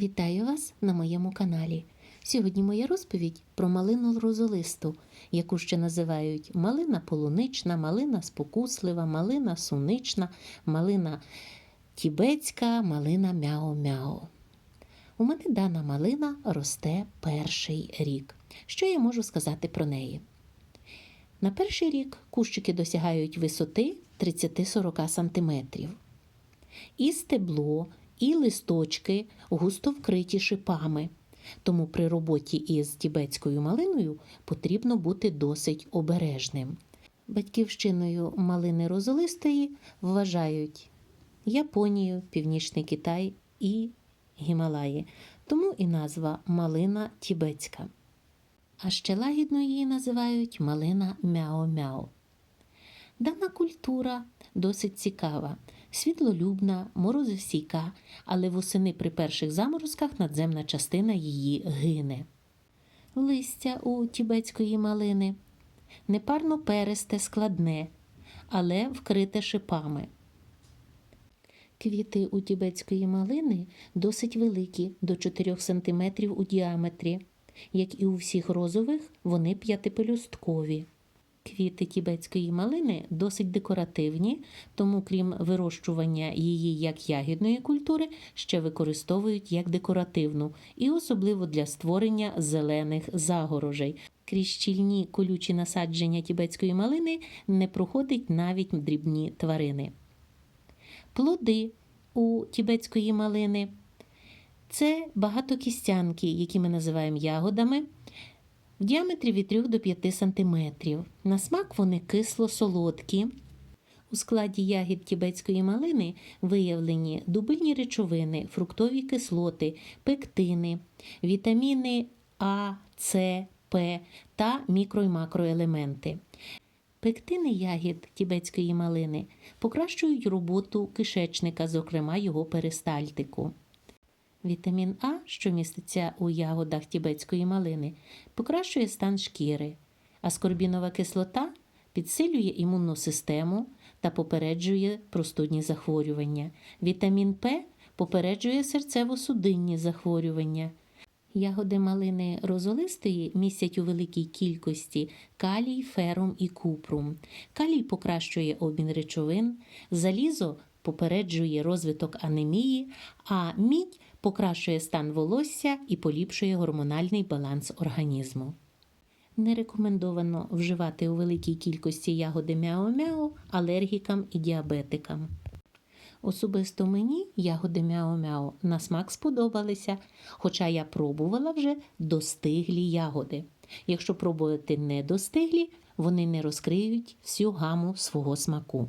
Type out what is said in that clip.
Вітаю вас на моєму каналі. Сьогодні моя розповідь про малину розолисту, яку ще називають малина полунична, малина спокуслива, малина сунична, малина тібетська, малина мяо-мяо. У мене дана малина росте перший рік. Що я можу сказати про неї? На перший рік кущики досягають висоти 30-40 см. І стебло, і листочки густо вкриті шипами. Тому при роботі із тібетською малиною потрібно бути досить обережним. Батьківщиною малини розолистої вважають Японію, Північний Китай і Гімалаї, тому і назва малина тібетська. А ще лагідно її називають малина мяо-мяо. Дана культура досить цікава, світлолюбна, морозостійка, але восени при перших заморозках надземна частина її гине. Листя у тібетської малини непарно пересте складне, але вкрите шипами. Квіти у тібетської малини досить великі, до 4 см у діаметрі. Як і у всіх розових, вони п'ятипелюсткові. Квіти тібетської малини досить декоративні, тому, крім вирощування її як ягідної культури, ще використовують як декоративну і особливо для створення зелених загорожей. Крізь щільні колючі насадження тібетської малини не проходять навіть дрібні тварини. Плоди у тібетської малини це багатокістянки, які ми називаємо ягодами в діаметрі від 3 до 5 см. На смак вони кисло-солодкі. У складі ягід тібетської малини виявлені дубильні речовини, фруктові кислоти, пектини, вітаміни А, С, П та мікро- і макроелементи. Пектини ягід тібетської малини покращують роботу кишечника, зокрема його перистальтику. Вітамін А, що міститься у ягодах тібетської малини, покращує стан шкіри, аскорбінова кислота підсилює імунну систему та попереджує простудні захворювання. Вітамін П попереджує серцево-судинні захворювання. Ягоди малини розолистої містять у великій кількості калій, ферум і купрум. Калій покращує обмін речовин, залізо попереджує розвиток анемії, а мідь покращує стан волосся і поліпшує гормональний баланс організму. Не рекомендовано вживати у великій кількості ягоди мяо-мяо алергікам і діабетикам. Особисто мені ягоди мяо-мяо на смак сподобалися, хоча я пробувала вже достиглі ягоди. Якщо пробувати недостиглі, вони не розкриють всю гаму свого смаку.